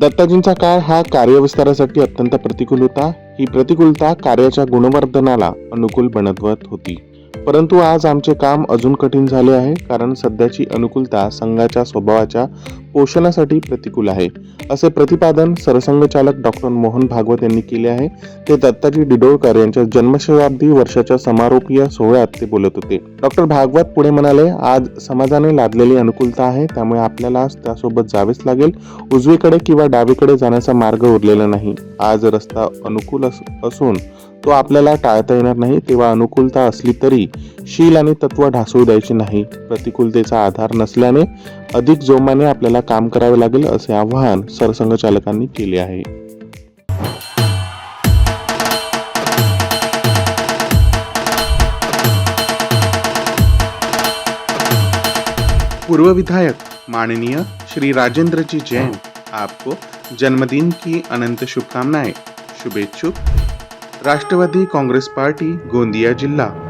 दत्ताजींचा काळ हा कार्यविस्तारासाठी अत्यंत प्रतिकूल होता. ही प्रतिकूलता कार्याच्या गुणवर्धनाला अनुकूल बनवत होती. परंतु आज आमचे काम अजून कठीण झाले आहे कारण सध्याची अनुकूलता संघाच्या स्वभावाच्या पोषणासाठी प्रतिकूल आहे. असे प्रतिपादन सरसंघचालक डॉक्टर मोहन भागवत यांनी केले आहे. ते दत्ताजी डिडोळकर यांच्या जन्मशताब्दी वर्षाच्या समारोपीय सोहळ्यात ते बोलत होते. डॉक्टर भागवत पुढे म्हणाले आज समाजाने लादलेली अनुकूलता आहे त्यामुळे आपल्याला आज त्यासोबत जावेच लागेल. उजवीकडे किंवा डावीकडे जाण्याचा मार्ग उरलेला नाही. आज रस्ता अनुकूल अस- असून तो आपल्याला टाळता येणार नाही. तेव्हा अनुकूलता असली तरी शील आणि तत्व ढासळू द्यायची नाही. प्रतिकूलतेचा आधार नसल्याने अधिक जोमाने आपल्याला काम करावे लागेल असे आवाहन सरसंघचालकांनी केले आहे. पूर्व विधायक माननीय श्री राजेंद्र जी जैन आपको जन्मदिन की अनंत शुभकामनाएं। शुभेच्छुक। राष्ट्रवादी कांग्रेस पार्टी गोंदिया जिला।